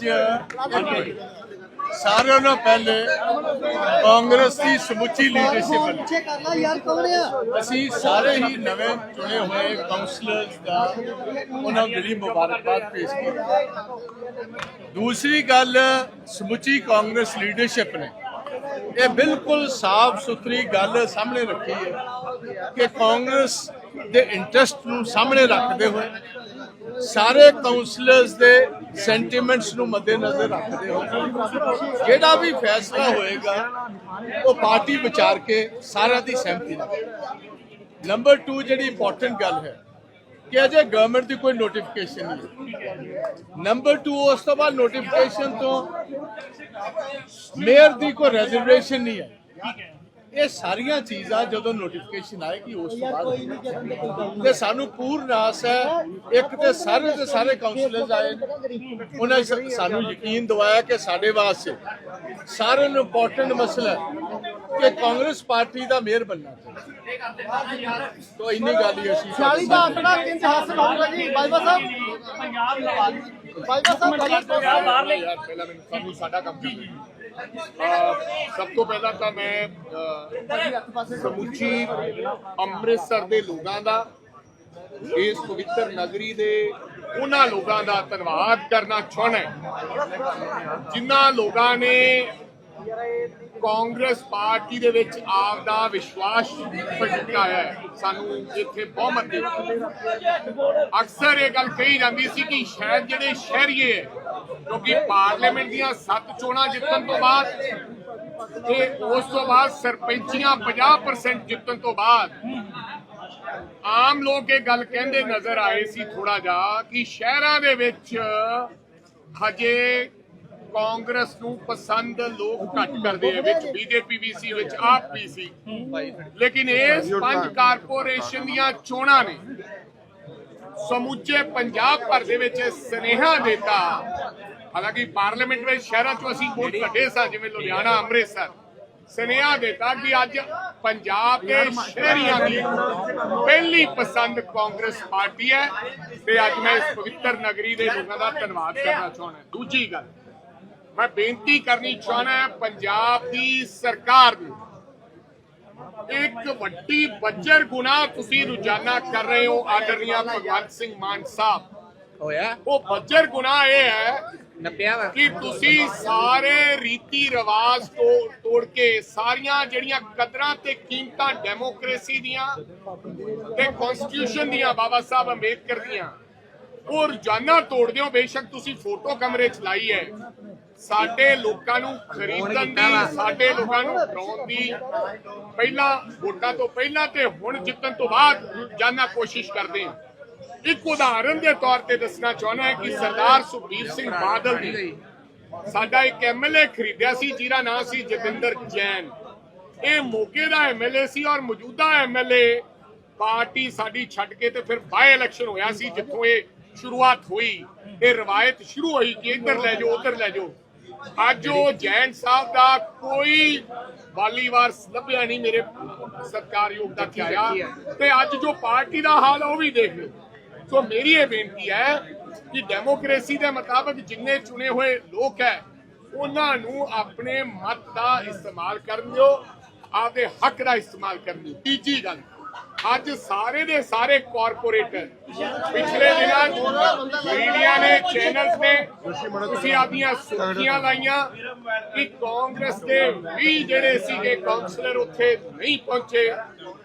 ਅੱਜ ਸਾਰਿਆਂ ਨਾਲੋਂ ਪਹਿਲੇ ਕਾਂਗਰਸ ਦੀ ਸਮੁੱਚੀ ਲੀਡਰਸ਼ਿਪ ਅਸੀਂ ਸਾਰੇ ਹੀ ਨਵੇਂ ਚੁਣੇ ਹੋਏ ਕਾਉਂਸਲਰਸ ਦਾ ਉਹਨਾਂ ਨੂੰ ਜਿਹੜੀ ਮੁਬਾਰਕਬਾਦ ਪੇਸ਼ ਕੀਤੀ ਦੂਸਰੀ ਗੱਲ ਸਮੁੱਚੀ ਕਾਂਗਰਸ ਲੀਡਰਸ਼ਿਪ ਨੇ। ਇਹ ਬਿਲਕੁਲ ਸਾਫ਼ ਸੁਥਰੀ ਗੱਲ ਸਾਹਮਣੇ ਰੱਖੀ ਹੈ ਕਿ ਕਾਂਗਰਸ ਦੇ ਇੰਟਰਸਟ ਨੂੰ ਸਾਹਮਣੇ ਰੱਖਦੇ ਹੋਏ ਸਾਰੇ ਕਾਉਂਸਲਰਸ ਦੇ ਸੈਂਟੀਮੈਂਟਸ ਨੂੰ ਮੱਦੇਨਜ਼ਰ ਰੱਖਦੇ ਹੋ। ਜਿਹੜਾ ਵੀ ਫੈਸਲਾ ਹੋਏਗਾ, ਉਹ ਪਾਰਟੀ ਵਿਚਾਰ ਕੇ ਸਾਰਿਆਂ ਦੀ ਸਹਿਮਤੀ ਨਾਲ। ਨੰਬਰ 2 ਜਿਹੜੀ ਇੰਪੋਰਟੈਂਟ ਗੱਲ ਹੈ ਕਿ ਅਜੇ ਗਵਰਨਮੈਂਟ ਦੀ ਕੋਈ ਨੋਟੀਫਿਕੇਸ਼ਨ ਨਹੀਂ ਹੈ। ਨੰਬਰ 2 ਉਸ ਤੋਂ ਬਾਅਦ ਨੋਟੀਫਿਕੇਸ਼ਨ ਤੋਂ ਮੇਅਰ ਦੀ ਕੋਈ ਰਿਜ਼ਰਵੇਸ਼ਨ ਨਹੀਂ ਹੈ। ਇਹ ਸਾਰੀਆਂ ਚੀਜ਼ਾਂ ਜਦੋਂ ਨੋਟੀਫਿਕੇਸ਼ਨ ਆਏਗੀ ਉਸ ਤੋਂ ਬਾਅਦ ਤੇ ਸਾਨੂੰ ਪੂਰਨ ਆਸ ਹੈ ਇੱਕ ਤੇ ਸਾਰੇ ਦੇ ਸਾਰੇ ਕਾਉਂਸਲਰਸ ਆਏ। ਉਹਨਾਂ ਸਾਨੂੰ ਯਕੀਨ ਦਿਵਾਇਆ ਕਿ ਸਾਡੇ ਵਾਸਤੇ ਸਾਰਿਆਂ ਨੂੰ ਇੰਪੋਰਟੈਂਟ ਮਸਲਾ ਕਿ ਕਾਂਗਰਸ ਪਾਰਟੀ ਦਾ ਮੇਅਰ ਬਣਨਾ ਚਾਹੀਦਾ। ਤੋ ਇੰਨੀ ਗੱਲ ਹੀ ਅਸੀਂ 40 ਦਾ ਆંકੜਾ ਕਿੰਜ ਹਾਸਲ ਹੋਊਗਾ ਜੀ ਬਾਈਬਾ ਸਾਹਿਬ। ਬਾਈਬਾ ਸਾਹਿਬ ਗੱਲ ਯਾਰ ਪਹਿਲਾਂ ਮੈਨੂੰ ਸਾਨੂੰ ਸਾਡਾ ਕੰਮ ਕਰਨਾ। ਸਭ ਤੋਂ ਪਹਿਲਾਂ ਤਾਂ ਮੈਂ ਸਮੁੱਚੀ ਅੰਮ੍ਰਿਤਸਰ ਦੇ ਲੋਕਾਂ ਦਾ, ਇਸ ਪਵਿੱਤਰ ਨਗਰੀ ਦੇ ਉਹਨਾਂ ਲੋਕਾਂ ਦਾ ਧੰਨਵਾਦ ਕਰਨਾ ਚਾਹੁੰਦਾ ਜਿਨ੍ਹਾਂ ਲੋਕਾਂ ਨੇ ਕਾਂਗਰਸ ਪਾਰਟੀ ਦੇ ਵਿੱਚ ਆਪ ਦਾ ਵਿਸ਼ਵਾਸ ਪ੍ਰਗਟਾਇਆ ਹੈ। ਸਾਨੂੰ ਇੱਥੇ ਬਹੁਮਤ ਦੇ ਅਕਸਰ ਇਹ ਗੱਲ ਕਹੀ ਜਾਂਦੀ ਸੀ ਕਿ ਸ਼ਾਇਦ ਜਿਹੜੇ ਸ਼ਹਿਰੀਏ ਕਿਉਂਕਿ ਪਾਰਲੀਮੈਂਟ ਦੀਆਂ ਸੱਤ ਚੋਣਾਂ ਜਿੱਤਣ ਤੋਂ ਬਾਅਦ ਤੇ ਉਸ ਤੋਂ ਬਾਅਦ ਸਰਪੰਚੀਆਂ 50% ਜਿੱਤਣ ਤੋਂ ਬਾਅਦ ਆਮ ਲੋਕ ਇਹ ਗੱਲ ਕਹਿੰਦੇ ਨਜ਼ਰ ਆਏ ਸੀ ਥੋੜਾ ਜਿਹਾ ਕਿ ਸ਼ਹਿਰਾਂ ਦੇ ਵਿੱਚ ਹਜੇ ਕਾਂਗਰਸ ਨੂੰ ਪਸੰਦ ਲੋਕ ਘੱਟ ਕਰਦੇ ਆ, ਵਿੱਚ ਬੀਜੇਪੀ ਵੀ ਸੀ, ਵਿੱਚ ਆਪ ਵੀ ਸੀ। ਲੇਕਿਨ ਇਸ ਪੰਜ ਕਾਰਪੋਰੇਸ਼ਨ ਦੀਆਂ ਚੋਣਾਂ ਨੇ, ਸਮੁੱਚੇ ਪੰਜਾਬ ਭਰ ਦੇ ਵਿੱਚ ਸੁਨੇਹਾ ਦਿੱਤਾ। ਹਾਲਾਂਕਿ ਪਾਰਲੀਮੈਂਟ ਵਿੱਚ ਸ਼ਹਿਰਾਂ ਚ ਅਸੀਂ ਵੋਟ ਕੱਢੇ ਸਾਂ, ਜਿਵੇਂ ਲੁਧਿਆਣਾ, ਅੰਮ੍ਰਿਤਸਰ। ਸੁਨੇਹਾ ਦਿੱਤਾ ਕਿ ਅੱਜ ਪੰਜਾਬ ਦੇ ਸ਼ਹਿਰੀਆਂ ਦੀ ਪਹਿਲੀ ਪਸੰਦ ਕਾਂਗਰਸ ਪਾਰਟੀ ਹੈ ਤੇ ਅੱਜ ਮੈਂ ਇਸ ਪਵਿੱਤਰ ਨਗਰੀ ਦੇ ਲੋਕਾਂ ਦਾ ਧੰਨਵਾਦ ਕਰਨਾ ਚਾਹੁੰਦਾ ਦੂਜੀ ਗੱਲ ਮੈਂ ਬੇਨਤੀ ਕਰਨੀ ਚਾਹੁੰਦਾ ਪੰਜਾਬ ਦੀ ਸਰਕਾਰ ਨੂੰ। ਇੱਕ ਵੱਡੀ ਬੱਜਰ ਗੁਨਾਹ ਤੁਸੀਂ ਰੋਜ਼ਾਨਾ ਕਰ ਰਹੇ ਹੋ ਆਦਰਨੀਆ ਭਗਵੰਤ ਸਿੰਘ ਮਾਨ ਸਾਹਿਬ। ਹੋਇਆ? ਉਹ ਬੱਜਰ ਗੁਨਾਹ ਇਹ ਹੈ ਨੱਪਿਆ ਵਾ? ਕਿ ਤੁਸੀਂ ਸਾਰੇ ਰੀਤੀ ਰਿਵਾਜ ਤੋਂ ਤੋੜ ਕੇ ਸਾਰੀਆਂ ਜਿਹੜੀਆਂ ਕਦਰਾਂ ਤੇ ਕੀਮਤਾਂ ਡੈਮੋਕ੍ਰੇਸੀ ਦੀਆਂ ਤੇ ਕਨਸਟੀਟਿਊਸ਼ਨ ਦੀਆਂ ਬਾਬਾ ਸਾਹਿਬ ਅੰਬੇਦਕਰ ਦੀਆਂ ਉਹ ਰੋਜ਼ਾਨਾ ਤੋੜਦੇ ਹੋ ਬੇਸ਼ੱਕ ਤੁਸੀਂ ਫੋਟੋ ਕਮਰੇ ਚ ਲਾਈ ਹੈ। ਸਾਡੇ ਲੋਕਾਂ ਨੂੰ ਖਰੀਦਣ ਦੀ, ਸਾਡੇ ਲੋਕਾਂ ਨੂੰ ਡਰਾਉਣ ਦੀ ਪਹਿਲਾਂ ਵੋਟਾਂ ਤੋਂ ਪਹਿਲਾਂ ਤੇ ਹੁਣ ਜਿੱਤਣ ਤੋਂ ਬਾਅਦ ਰੋਜ਼ਾਨਾ ਕੋਸ਼ਿਸ਼ ਕਰਦੇ ਹਾਂ। ਇੱਕ ਉਦਾਹਰਨ ਦੇ ਤੌਰ ਤੇ ਦੱਸਣਾ ਚਾਹੁੰਦਾ ਹਾਂ ਕਿ ਸਰਦਾਰ ਸੁਖਬੀਰ ਸਿੰਘ ਬਾਦਲ ਨੇ ਸਾਡਾ ਇੱਕ ਐਮਐਲਏ ਖਰੀਦਿਆ ਸੀ, ਜਿਹਦਾ ਨਾਮ ਸੀ ਜਤਿੰਦਰ ਜੈਨ। ਇਹ ਮੋਗੇ ਦਾ ਐਮਐਲਏ ਸੀ ਔਰ ਮੌਜੂਦਾ ਐਮਐਲਏ ਪਾਰਟੀ ਸਾਡੀ ਛੱਡ ਕੇ ਤੇ ਫਿਰ ਬਾਏ ਇਲੈਕਸ਼ਨ ਹੋਇਆ ਸੀ, ਜਿੱਥੋਂ ਇਹ ਸ਼ੁਰੂਆਤ ਹੋਈ। ਇਹ ਰਵਾਇਤ ਸ਼ੁਰੂ ਹੋਈ ਕਿ ਇੱਧਰ ਲੈ ਜਾਓ, ਉੱਧਰ ਲੈ ਜਾਓ। ਅੱਜ ਉਹ ਜੈਨ ਸਾਹਿਬ ਦਾ ਕੋਈ ਵਾਲੀਵਾਰ ਲੱਭਿਆ ਨਹੀਂ, ਮੇਰੇ ਸਤਕਾਰਯੋਗ ਦਾ ਆਇਆ? ਤੇ ਅੱਜ ਜੋ ਪਾਰਟੀ ਦਾ ਹਾਲ ਉਹ ਵੀ ਦੇਖ ਲਓ। ਸੋ ਮੇਰੀ ਇਹ ਬੇਨਤੀ ਹੈ ਕਿ ਡੈਮੋਕ੍ਰੇਸੀ ਦੇ ਮੁਤਾਬਕ ਜਿੰਨੇ ਚੁਣੇ ਹੋਏ ਲੋਕ ਹੈ, ਉਹਨਾਂ ਨੂੰ ਆਪਣੇ ਮਤ ਦਾ ਇਸਤੇਮਾਲ ਕਰਨ ਦਿਓ, ਆਪਦੇ ਹੱਕ ਦਾ ਇਸਤੇਮਾਲ ਕਰਨ ਦਿਓ। ਤੀਜੀ ਗੱਲ ਅੱਜ ਸਾਰੇ ਦੇ ਸਾਰੇ ਕਾਰਪੋਰੇਟਰ ਪਿਛਲੇ ਦਿਨਾਂ ਮੀਡੀਆ ਨੇ ਚੈਨਲਸ ਨੇ ਤੁਸੀਂ ਆਪਣੀਆਂ ਸੁਰਖੀਆਂ ਲਾਈਆਂ ਕਿ ਕਾਂਗਰਸ ਦੇ ਵੀ ਜਿਹੜੇ ਸੀਗੇ ਕਾਉਂਸਲਰ ਉੱਥੇ ਨਹੀਂ ਪਹੁੰਚੇ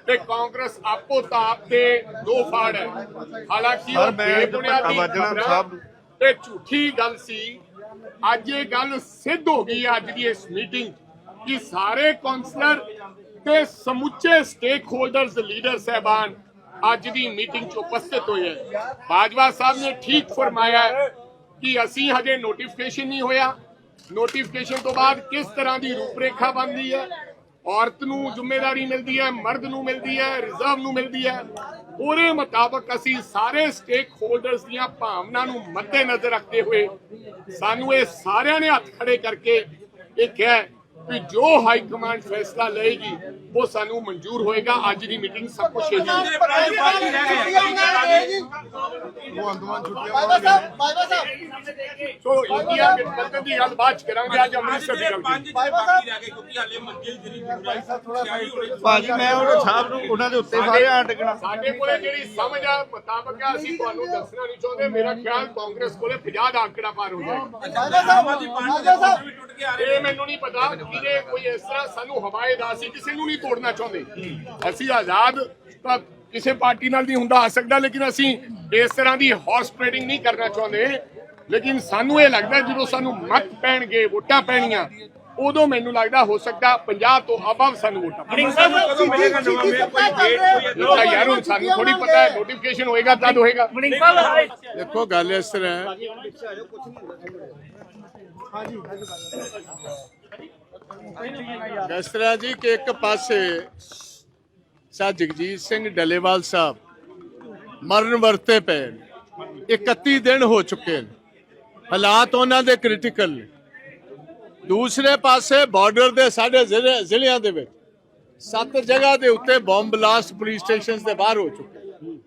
ਤੇ ਕਾਂਗਰਸ ਆਪੋ ਤਾਪ ਤੇ ਦੋ ਫਾੜ ਹੈ ਹਾਲਾਂਕਿ ਉਹ ਬੇਬੁਨਿਆਦੀ ਸਾਹਿਬ। ਤੇ ਝੂਠੀ ਗੱਲ ਸੀ ਅੱਜ ਇਹ ਗੱਲ ਸਿੱਧ ਹੋ ਗਈ ਅੱਜ ਦੀ ਇਸ ਮੀਟਿੰਗ ਕਿ ਸਾਰੇ ਕਾਉਂਸਲਰ ਤੇ ਸਮੁੱਚੇ ਸਟੇਕ ਹੋਲਡਰਸ ਲੀਡਰ ਸਹਿਬਾਨ ਅੱਜ ਦੀ ਮੀਟਿੰਗ 'ਚ ਉਪਸਥਿਤ ਹੋਏ ਹੈ। ਬਾਜਵਾ ਸਾਹਿਬ ਨੇ ਠੀਕ ਫਰਮਾਇਆ ਕਿ ਅਸੀਂ ਹਜੇ ਨੋਟੀਫਿਕੇਸ਼ਨ ਨਹੀਂ ਹੋਇਆ। ਨੋਟੀਫਿਕੇਸ਼ਨ ਤੋਂ ਬਾਅਦ ਕਿਸ ਤਰ੍ਹਾਂ ਦੀ ਰੂਪਰੇਖਾ ਬਣਦੀ ਹੈ? ਔਰਤ ਨੂੰ ਜ਼ਿੰਮੇਵਾਰੀ ਮਿਲਦੀ ਹੈ, ਮਰਦ ਨੂੰ ਮਿਲਦੀ ਹੈ ਰਿਜ਼ਰਵ ਨੂੰ ਮਿਲਦੀ ਹੈ। ਉਹਦੇ ਮੁਤਾਬਕ ਅਸੀਂ ਸਾਰੇ ਸਟੇਕ ਹੋਲਡਰਸ ਦੀਆਂ ਭਾਵਨਾ ਨੂੰ ਮੱਦੇ ਨਜ਼ਰ ਰੱਖਦੇ ਹੋਏ ਸਾਨੂੰ ਇਹ ਸਾਰਿਆਂ ਨੇ ਹੱਥ ਖੜੇ ਕਰਕੇ ਇਹ ਕਿਹਾ ਕਿ ਜੋ ਹਾਈ ਕਮਾਂਡ ਫੈਸਲਾ ਲਏਗੀ ਉਹ ਸਾਨੂੰ ਮਨਜ਼ੂਰ ਹੋਏਗਾ। ਅੱਜ ਦੀ ਮੀਟਿੰਗ ਸਭ ਕੁਝ ਇਹੀ ਸੋ ਇੰਡੀਆ ਗਠਬੰਧਨ ਦੀ ਗੱਲ ਬਾਅਦ ਚ ਕਰਾਂਗੇ ਅੱਜ ਅੰਮ੍ਰਿਤਸਰ ਦੀ ਗੱਲ ਕਰਾਂਗੇ ਭਾਜੀ ਮੈਂ ਉਹਨਾਂ ਸਾਹਿਬ ਨੂੰ ਉਹਨਾਂ ਦੇ ਉੱਤੇ ਸਾਰੇ ਆ ਟਿਕਣਾ। ਸਾਡੇ ਕੋਲੇ ਜਿਹੜੀ ਸਮਝ ਆ ਮੁਤਾਬਕ ਆ ਅਸੀਂ ਤੁਹਾਨੂੰ ਦੱਸਣਾ ਨਹੀਂ ਚਾਹੁੰਦੇ। ਮੇਰਾ ਖਿਆਲ ਕਾਂਗਰਸ ਕੋਲੇ 50 ਦਾ ਅੰਕੜਾ ਪਾਰ ਹੋ ਜਾਏਗਾ। ਇਹ ਮੈਨੂੰ ਨਹੀਂ ਪਤਾ ਕਿਹਨੇ ਕੋਈ ਇਸ ਤਰ੍ਹਾਂ ਸਾਨੂੰ ਹਵਾਏ ਦਾ ਅਸੀਂ ਕਿਸੇ ਨੂੰ ਨਹੀਂ ਤੋੜਨਾ ਚਾਹੁੰਦੇ। ਅਸੀਂ ਆਜ਼ਾਦ ਤਾਂ ਕਿਸੇ ਪਾਰਟੀ ਨਾਲ ਨਹੀਂ ਹੁੰਦਾ ਆ ਸਕਦਾ ਲੇਕਿਨ ਅਸੀਂ ਇਸ ਤਰ੍ਹਾਂ ਦੀ ਹਾਰਸ ਟ੍ਰੇਡਿੰਗ ਨਹੀਂ ਕਰਨਾ ਚਾਹੁੰਦੇ। ਲੇਕਿਨ ਸਾਨੂੰ ਇਹ ਲੱਗਦਾ ਜਦੋਂ ਸਾਨੂੰ ਮਤ ਪੈਣਗੇ ਵੋਟਾਂ ਪੈਣੀਆਂ ਉਦੋਂ ਮੈਨੂੰ ਲੱਗਦਾ ਹੋ ਸਕਦਾ 50 ਤੋਂ ਅਬਵ ਸਾਨੂੰ ਵੋਟਾਂ ਪੈਣਗੀਆਂ ਯਾਰ ਹੁਣ ਸਾਨੂੰ ਥੋੜੀ ਪਤਾ ਹੈ ਨੋਟੀਫਿਕੇਸ਼ਨ ਹੋਏਗਾ ਤਦ ਹੋਏਗਾ। ਦੇਖੋ ਗੱਲ ਇਸ ਤਰ੍ਹਾਂ ਹੈ। ਇਸ ਤਰ੍ਹਾਂ ਜੀ, ਕਿ ਇੱਕ ਪਾਸੇ ਸਾ ਜਗਜੀਤ ਸਿੰਘ ਡੱਲੇਵਾਲ ਸਾਹਿਬ ਮਰਨ ਵਰਤੇ ਪਏ 31 ਦਿਨ ਹੋ ਚੁੱਕੇ ਨੇ। ਹਾਲਾਤ ਉਹਨਾਂ ਦੇ ਕ੍ਰਿਟੀਕਲ ਦੂਸਰੇ ਪਾਸੇ ਬਾਰਡਰ ਦੇ ਸਾਡੇ ਜ਼ਿਲ੍ਹੇ- ਜ਼ਿਲ੍ਹਿਆਂ ਦੇ ਵਿੱਚ ਸੱਤ ਜਗ੍ਹਾ ਦੇ ਉੱਤੇ ਬੰਬ ਬਲਾਸਟ ਪੁਲਿਸ ਸਟੇਸ਼ਨਸ ਦੇ ਬਾਹਰ ਹੋ ਚੁੱਕੇ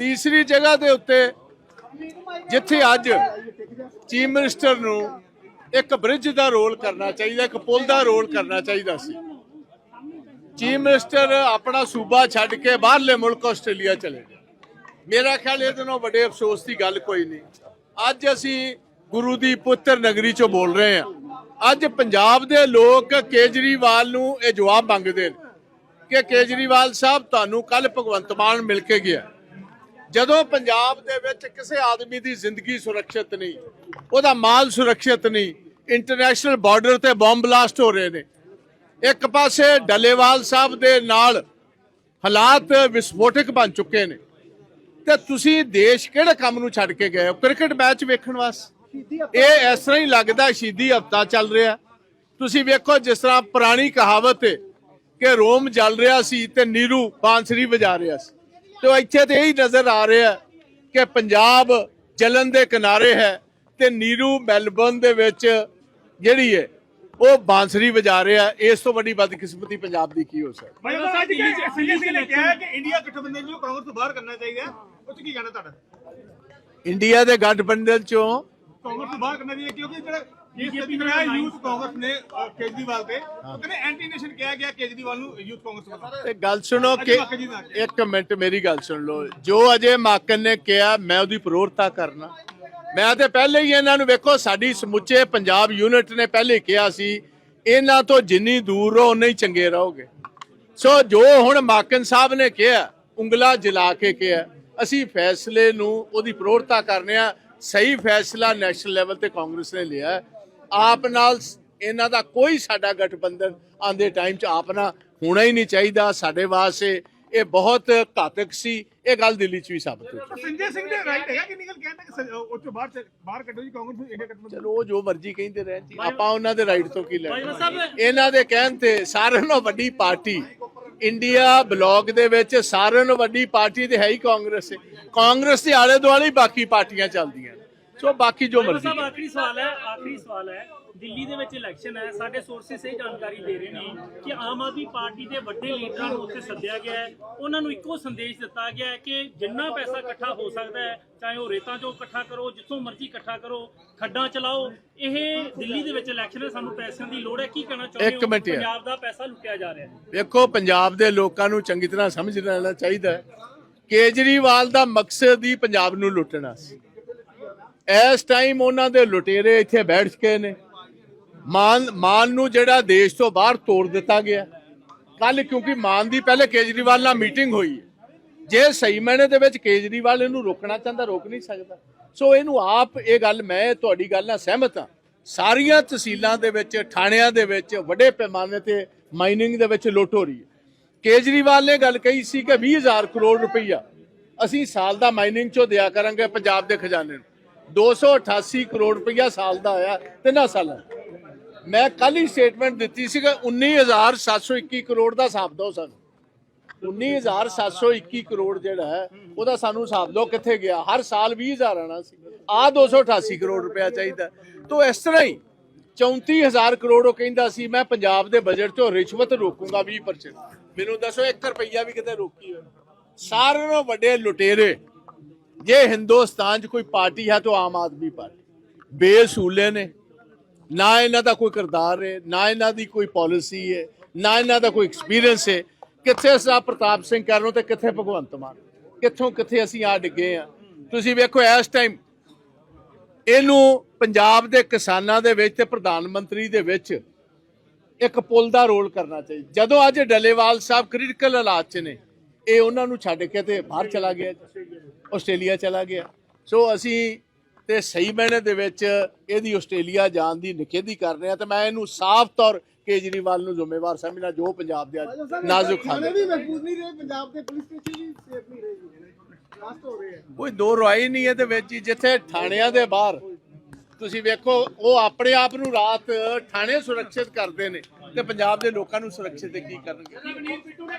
ਤੀਸਰੀ ਜਗ੍ਹਾ ਦੇ ਉੱਤੇ ਜਿੱਥੇ ਅੱਜ ਚੀਫ ਮਿਨਿਸਟਰ ਨੂੰ ਇੱਕ ਬ੍ਰਿਜ ਦਾ ਰੋਲ ਕਰਨਾ ਚਾਹੀਦਾ, ਇੱਕ ਪੁਲ ਦਾ ਰੋਲ ਕਰਨਾ ਚਾਹੀਦਾ ਸੀ। ਚੀਫ ਮਿਨਿਸਟਰ ਆਪਣਾ ਸੂਬਾ ਛੱਡ ਕੇ ਬਾਹਰਲੇ ਮੁਲਕ ਆਸਟ੍ਰੇਲੀਆ ਚਲੇ ਗਏ। ਮੇਰਾ ਖਿਆਲ ਇਹਦੇ ਨਾਲੋਂ ਵੱਡੇ ਅਫਸੋਸ ਦੀ ਗੱਲ ਕੋਈ ਨਹੀਂ। ਅੱਜ ਅਸੀਂ ਗੁਰੂ ਦੀ ਪੁੱਤਰ ਨਗਰੀ ਚੋਂ ਬੋਲ ਰਹੇ ਹਾਂ। ਅੱਜ ਪੰਜਾਬ ਦੇ ਲੋਕ ਕੇਜਰੀਵਾਲ ਨੂੰ ਇਹ ਜਵਾਬ ਮੰਗਦੇ ਨੇ ਕਿ ਕੇਜਰੀਵਾਲ ਸਾਹਿਬ, ਤੁਹਾਨੂੰ ਕੱਲ ਭਗਵੰਤ ਮਾਨ ਮਿਲ ਕੇ ਗਿਆ। ਜਦੋਂ ਪੰਜਾਬ ਦੇ ਵਿੱਚ ਕਿਸੇ ਆਦਮੀ ਦੀ ਜ਼ਿੰਦਗੀ ਸੁਰੱਖਿਅਤ ਨਹੀਂ, ਉਹਦਾ ਮਾਲ ਸੁਰੱਖਿਅਤ ਨਹੀਂ ਇੰਟਰਨੈਸ਼ਨਲ ਬਾਰਡਰ ਤੇ ਬੰਬ ਬਲਾਸਟ ਹੋ ਰਹੇ ਨੇ। ਇੱਕ ਪਾਸੇ ਡੱਲੇਵਾਲ ਸਾਹਿਬ ਦੇ ਨਾਲ ਹਾਲਾਤ ਵਿਸਫੋਟਕ ਬਣ ਚੁੱਕੇ ਨੇ। ਤੇ ਤੁਸੀਂ ਦੇਸ਼ ਕਿਹੜੇ ਕੰਮ ਨੂੰ ਛੱਡ ਕੇ ਗਏ ਹੋ? ਕ੍ਰਿਕਟ ਮੈਚ ਵੇਖਣ ਵਾਸਤੇ ਇਹ ਇਸ ਤਰ੍ਹਾਂ ਹੀ ਲੱਗਦਾ ਸ਼ਹੀਦੀ ਹਫਤਾ ਚੱਲ ਰਿਹਾ। ਤੁਸੀਂ ਵੇਖੋ ਜਿਸ ਤਰ੍ਹਾਂ ਪੁਰਾਣੀ ਕਹਾਵਤ ਹੈ ਕਿ ਰੋਮ ਜਲ ਰਿਹਾ ਸੀ ਤੇ ਨੀਰੂ ਬਾਂਸਰੀ ਵਜਾ ਰਿਹਾ ਸੀ। ਤੇ ਇੱਥੇ ਤੇ ਇਹੀ ਨਜ਼ਰ ਆ ਰਿਹਾ ਕਿ ਪੰਜਾਬ ਜਲਨ ਦੇ ਕਿਨਾਰੇ ਹੈ ਤੇ ਨੀਰੂ ਮੈਲਬਰਨ ਦੇ ਵਿੱਚ ਜਿਹੜੀ ਹੈ ਉਹ ਬਾਂਸਰੀ ਵਜਾ ਰਿਹਾ ਇਸ ਤੋਂ ਵੱਡੀ ਬਦਕਿਸਮਤੀ ਪੰਜਾਬ ਦੀ ਕੀ ਹੋ ਸਕਦੀ? ਭਾਈ ਸਾਹਿਬ ਸੰਜੇ ਸਿੰਘ ਨੇ ਕਿਹਾ ਕਿ ਇੰਡੀਆ ਗਠਬੰਧਨ ਨੂੰ ਕਾਂਗਰਸ ਤੋਂ ਬਾਹਰ ਕਰਨਾ ਚਾਹੀਦਾ ਹੈ। ਉਹ 'ਚ ਕੀ ਕਹਿਣਾ ਤੁਹਾਡਾ? ਇੰਡੀਆ ਦੇ ਗਠਬੰਧਨ ਚੋਂ ਕਾਂਗਰਸ ਤੋਂ ਬਾਹਰ ਕਰਨਾ ਚਾਹੀਦਾ ਕਿਉਂਕਿ ਜਿਹੜਾ ਇਸ ਨਾਲ ਯੂਥ ਕਾਂਗਰਸ ਨੇ ਕੇਜਰੀਵਾਲ ਤੇ। ਕਹਿੰਦੇ ਐਂਟੀ ਨੇਸ਼ਨ ਕਿਹਾ ਗਿਆ ਕੇਜਰੀਵਾਲ ਨੂੰ ਯੂਥ ਕਾਂਗਰਸ ਵੱਲੋਂ। ਤੇ ਗੱਲ ਸੁਣੋ ਕਿ। ਇੱਕ ਮਿੰਟ ਮੇਰੀ ਗੱਲ ਸੁਣ ਲਓ। ਜੋ ਅਜੇ ਮਾਕਨ ਨੇ ਕਿਹਾ ਮੈਂ ਉਹਦੀ ਪ੍ਰੋਰਤਾ ਕਰਨਾ। ਮੈਂ ਤੇ ਪਹਿਲੇ ਹੀ ਇਹਨਾਂ ਨੂੰ ਵੇਖੋ ਸਾਡੀ ਸਮੁੱਚੇ ਪੰਜਾਬ ਯੂਨਿਟ ਨੇ ਪਹਿਲੇ ਕਿਹਾ ਸੀ ਇਹਨਾਂ ਤੋਂ ਜਿੰਨੀ ਦੂਰ ਰਹੋ ਉਨੇ ਹੀ ਚੰਗੇ ਰਹੋਗੇ। ਸੋ ਜੋ ਹੁਣ ਮਾਕਨ ਸਾਹਿਬ ਨੇ ਕਿਹਾ ਉਂਗਲਾ ਜਲਾ ਕੇ ਕਿਹਾ ਅਸੀਂ ਫੈਸਲੇ ਨੂੰ ਉਹਦੀ ਪ੍ਰੋਰਤਾ ਕਰਨੇ ਆ ਸਹੀ ਫੈਸਲਾ ਨੈਸ਼ਨਲ ਲੈਵਲ ਤੇ ਕਾਂਗਰਸ ਨੇ ਲਿਆ। ਹੈ। ਆਪ ਨਾਲ ਇਹਨਾਂ ਦਾ ਕੋਈ ਸਾਡਾ ਗਠਬੰਧਨ ਆਂਦੇ ਟਾਈਮ 'ਚ ਆਪ ਨਾਲ ਹੋਣਾ ਹੀ ਨਹੀਂ ਚਾਹੀਦਾ ਸਾਡੇ ਵਾਸਤੇ ਇਹ ਬਹੁਤ ਘਾਤਕ ਸੀ। ਇਹ ਗੱਲ ਦਿੱਲੀ 'ਚ ਵੀ ਸਾਬਤ ਹੋਈ। ਸੰਜੇ ਸਿੰਘ ਦੇ ਰਾਈਟ ਹੈਗਾ ਕਿ ਨਿਕਲ ਕਹਿੰਦਾ ਕਿ ਸ- ਉਹ ਚੋਂ ਬਾਹਰ ਬਾਹਰ ਕੱਢੋ ਜੀ ਕਾਂਗਰਸ ਨੂੰ ਇੰਡੀਆ ਗਠਬੰਧਨ ਚਲੋ ਉਹ ਜੋ ਮਰਜ਼ੀ ਕਹਿੰਦੇ ਰਹਿਣ ਜੀ ਆਪਾਂ ਉਹਨਾਂ ਦੇ ਰਾਈਟ ਤੋਂ ਕੀ ਲੈਣਾ? ਇਹਨਾਂ ਦੇ ਕਹਿਣ ਤੇ ਸਾਰਿਆਂ ਨਾਲੋਂ ਵੱਡੀ ਪਾਰਟੀ ਇੰਡੀਆ ਬਲੌਕ ਦੇ ਵਿੱਚ ਸਾਰਿਆਂ ਨਾਲੋਂ ਵੱਡੀ ਪਾਰਟੀ ਤੇ ਹੈ ਹੀ ਕਾਂਗਰਸ। ਹੈ ਕਾਂਗਰਸ ਦੇ ਆਲੇ ਦੁਆਲੇ ਬਾਕੀ ਪਾਰਟੀਆਂ ਚੱਲਦੀਆਂ ਨੇ। ਸੋ ਬਾਕੀ ਜੋ ਮਰਜ਼ੀ ਸਾਹਿਬ ਆਖਰੀ ਸਵਾਲ ਹੈ ਆਖਰੀ ਸਵਾਲ ਹੈ। ਦਿੱਲੀ ਦੇ ਵਿੱਚ ਇਲੈਕਸ਼ਨ ਹੈ ਸਾਡੇ ਸੋਰਸਿਸ ਇਹ ਜਾਣਕਾਰੀ ਦੇ ਰਹੇ ਨੇ ਕਿ ਆਮ ਆਦਮੀ ਪਾਰਟੀ ਦੇ ਵੱਡੇ ਲੀਡਰਾਂ ਨੂੰ ਉੱਥੇ ਸੱਦਿਆ ਗਿਆ ਹੈ। ਉਹਨਾਂ ਨੂੰ ਇੱਕੋ ਸੰਦੇਸ਼ ਦਿੱਤਾ ਗਿਆ ਹੈ ਕਿ ਜਿੰਨਾ ਪੈਸਾ ਇਕੱਠਾ ਹੋ ਸਕਦਾ ਹੈ ਚਾਹੇ ਉਹ ਰੇਤਾਂ ਚੋਂ ਇਕੱਠਾ ਕਰੋ ਜਿੱਥੋਂ ਮਰਜ਼ੀ ਇਕੱਠਾ ਕਰੋ ਖੱਡਾਂ ਚਲਾਓ ਇਹ ਦਿੱਲੀ ਦੇ ਵਿੱਚ ਇਲੈਕਸ਼ਨ ਹੈ ਸਾਨੂੰ ਪੈਸਿਆਂ ਦੀ ਲੋੜ ਹੈ। ਕੀ ਕਹਿਣਾ ਚਾਹੁੰਦੇ ਯਾਰ। ਪੰਜਾਬ ਦਾ ਪੈਸਾ ਲੁੱਟਿਆ ਜਾ ਰਿਹਾ ਹੈ। ਵੇਖੋ ਪੰਜਾਬ ਦੇ ਲੋਕਾਂ ਨੂੰ ਚੰਗੀ ਤਰ੍ਹਾਂ ਸਮਝ ਲੈਣਾ ਚਾਹੀਦਾ ਹੈ। ਕੇਜਰੀਵਾਲ ਦਾ ਮਕਸਦ ਹੀ ਪੰਜਾਬ ਨੂੰ ਲੁੱਟਣਾ ਸੀ। ਇਸ ਟਾਈਮ ਉਹਨਾਂ ਦੇ ਲੁਟੇਰੇ ਇੱਥੇ ਬੈਠ ਚੁੱਕੇ ਨੇ। ਮਾਨ ਮਾਨ ਨੂੰ ਜਿਹੜਾ ਦੇਸ਼ ਤੋਂ ਬਾਹਰ ਤੋੜ ਦਿੱਤਾ ਗਿਆ। ਕੱਲ ਕਿਉਂਕਿ ਮਾਨ ਦੀ ਪਹਿਲੇ ਕੇਜਰੀਵਾਲ ਨਾਲ ਮੀਟਿੰਗ ਹੋਈ ਹੈ। ਜੇ ਸਹੀ ਮਾਇਨੇ ਦੇ ਵਿੱਚ ਕੇਜਰੀਵਾਲ ਇਹਨੂੰ ਰੋਕਣਾ ਚਾਹੁੰਦਾ, ਰੋਕ ਨਹੀਂ ਸਕਦਾ। ਸੋ ਇਹਨੂੰ ਆਪ ਇਹ ਗੱਲ ਮੈਂ ਤੁਹਾਡੀ ਗੱਲ ਨਾਲ ਸਹਿਮਤ ਹਾਂ। ਸਾਰੀਆਂ ਤਹਿਸੀਲਾਂ ਦੇ ਵਿੱਚ, ਥਾਣਿਆਂ ਦੇ ਵਿੱਚ, ਵੱਡੇ ਪੈਮਾਨੇ ਤੇ ਮਾਈਨਿੰਗ ਦੇ ਵਿੱਚ ਲੁੱਟ ਹੋ ਰਹੀ ਹੈ। ਕੇਜਰੀਵਾਲ ਨੇ ਗੱਲ ਕਹੀ ਸੀ ਕਿ 20000 ਕਰੋੜ ਰੁਪਈਆ ਅਸੀਂ ਸਾਲ ਦਾ ਮਾਈਨਿੰਗ ਚੋਂ ਦਿਆ ਕਰਾਂਗੇ ਪੰਜਾਬ ਦੇ ਖਜ਼ਾਨੇ ਨੂੰ। 288 ਕਰੋੜ ਰੁਪਈਆ ਸਾਲ ਦਾ ਆਇਆ, ਤਿੰਨਾਂ ਸਾਲਾਂ ਮੈਂ ਕੱਲ ਹੀ ਸਟੇਟਮੈਂਟ ਦਿੱਤੀ ਸੀ ਕਿ 19721 ਕਰੋੜ ਦਾ ਹਿਸਾਬ ਦਿਓ ਸਾਨੂੰ। 19721 ਕਰੋੜ ਜਿਹੜਾ ਹੈ, ਉਹਦਾ ਸਾਨੂੰ ਹਿਸਾਬ ਦਿਓ ਕਿੱਥੇ ਗਿਆ। ਹਰ ਸਾਲ 20000 ਆਣਾ ਸੀ। ਆ 288 ਕਰੋੜ ਰੁਪਇਆ ਚਾਹੀਦਾ। ਤੋਂ ਇਸ ਤਰ੍ਹਾਂ ਹੀ 34000 ਕਰੋੜ ਉਹ ਕਹਿੰਦਾ ਸੀ, ਮੈਂ ਪੰਜਾਬ ਦੇ ਬਜਟ 'ਚੋਂ ਰਿਸ਼ਵਤ ਰੋਕੂੰਗਾ 20% ਮੈਨੂੰ ਦੱਸੋ 1 ਰੁਪਈਆ ਵੀ ਕਿਤੇ ਰੋਕੀ ਹੋਵੇ ਸਾਰਿਆਂ ਨੂੰ ਵੱਡੇ ਲੁਟੇਰੇ ਜੇ ਹਿੰਦੁਸਤਾਨ 'ਚ ਕੋਈ ਪਾਰਟੀ ਹੈ ਤਾਂ ਆਮ ਆਦਮੀ ਪਾਰਟੀ। ਬੇਸੂਲੇ ਨੇ। ਨਾ ਇਹਨਾਂ ਦਾ ਕੋਈ ਕਿਰਦਾਰ ਹੈ, ਨਾ ਇਹਨਾਂ ਦੀ ਕੋਈ ਪਾਲਿਸੀ ਹੈ, ਨਾ ਇਹਨਾਂ ਦਾ ਕੋਈ ਐਕਸਪੀਰੀਅੰਸ ਹੈ। ਕਿੱਥੇ ਸਾਹਿਬ ਪ੍ਰਤਾਪ ਸਿੰਘ ਕਰਨੋਂ ਤੇ ਕਿੱਥੇ ਭਗਵੰਤ ਮਾਨ? ਕਿੱਥੋਂ ਕਿੱਥੇ ਅਸੀਂ ਆ ਡਿੱਗੇ ਆ ਤੁਸੀਂ ਵੇਖੋ ਇਸ ਟਾਈਮ ਇਹਨੂੰ ਪੰਜਾਬ ਦੇ ਕਿਸਾਨਾਂ ਦੇ ਵਿੱਚ ਤੇ ਪ੍ਰਧਾਨ ਮੰਤਰੀ ਦੇ ਵਿੱਚ ਇੱਕ ਪੁਲ ਦਾ ਰੋਲ ਕਰਨਾ ਚਾਹੀਦਾ। ਜਦੋਂ ਅੱਜ ਡੱਲੇਵਾਲ ਸਾਹਿਬ ਕ੍ਰਿਟੀਕਲ ਹਾਲਾਤ 'ਚ ਨੇ, ਇਹ ਉਹਨਾਂ ਨੂੰ ਛੱਡ ਕੇ ਤੇ ਬਾਹਰ ਚਲਾ ਗਿਆ ਆਸਟ੍ਰੇਲੀਆ ਚਲਾ ਗਿਆ। ਸੋ ਅਸੀਂ ਤੇ ਸਹੀ ਮੈਨੇ ਦੇ ਵਿੱਚ ਇਹਦੀ ਆਸਟ੍ਰੇਲੀਆ ਜਾਣ ਦੀ ਨਿਖੇਧੀ ਕਰ ਰਹੇ ਹਾਂ ਤੇ ਮੈਂ ਇਹਨੂੰ ਸਾਫ਼ ਤੌਰ ਕੇਜਰੀਵਾਲ ਨੂੰ ਜ਼ਿੰਮੇਵਾਰ ਸਮਝਣਾ ਜੋ ਪੰਜਾਬ ਦੇ ਅੱਜ ਨਾਜ਼ੁਕ ਹਾਲ ਵੀ ਮਹਿਫੂਜ਼ ਨਹੀਂ ਰਹੇ ਪੰਜਾਬ ਦੇ ਪੁਲਿਸ ਸਟੇਸ਼ਨ ਵੀ ਸੇਫ ਨਹੀਂ ਰਹੇ ਲਾਸਟ ਹੋ ਰਹੇ ਹੈ ਕੋਈ ਦੋ ਰਵਾਈ ਨਹੀਂ ਇਹਦੇ ਵਿੱਚ ਹੀ, ਜਿੱਥੇ ਥਾਣਿਆਂ ਦੇ ਬਾਹਰ। ਤੁਸੀਂ ਵੇਖੋ ਉਹ ਆਪਣੇ ਆਪ ਨੂੰ ਰਾਤ ਥਾਣੇ ਸੁਰੱਖਿਅਤ ਕਰਦੇ ਨੇ ਤੇ ਪੰਜਾਬ ਦੇ ਲੋਕਾਂ ਨੂੰ ਸੁਰੱਖਿਅਤ ਕੀ ਕਰਨਗੇ?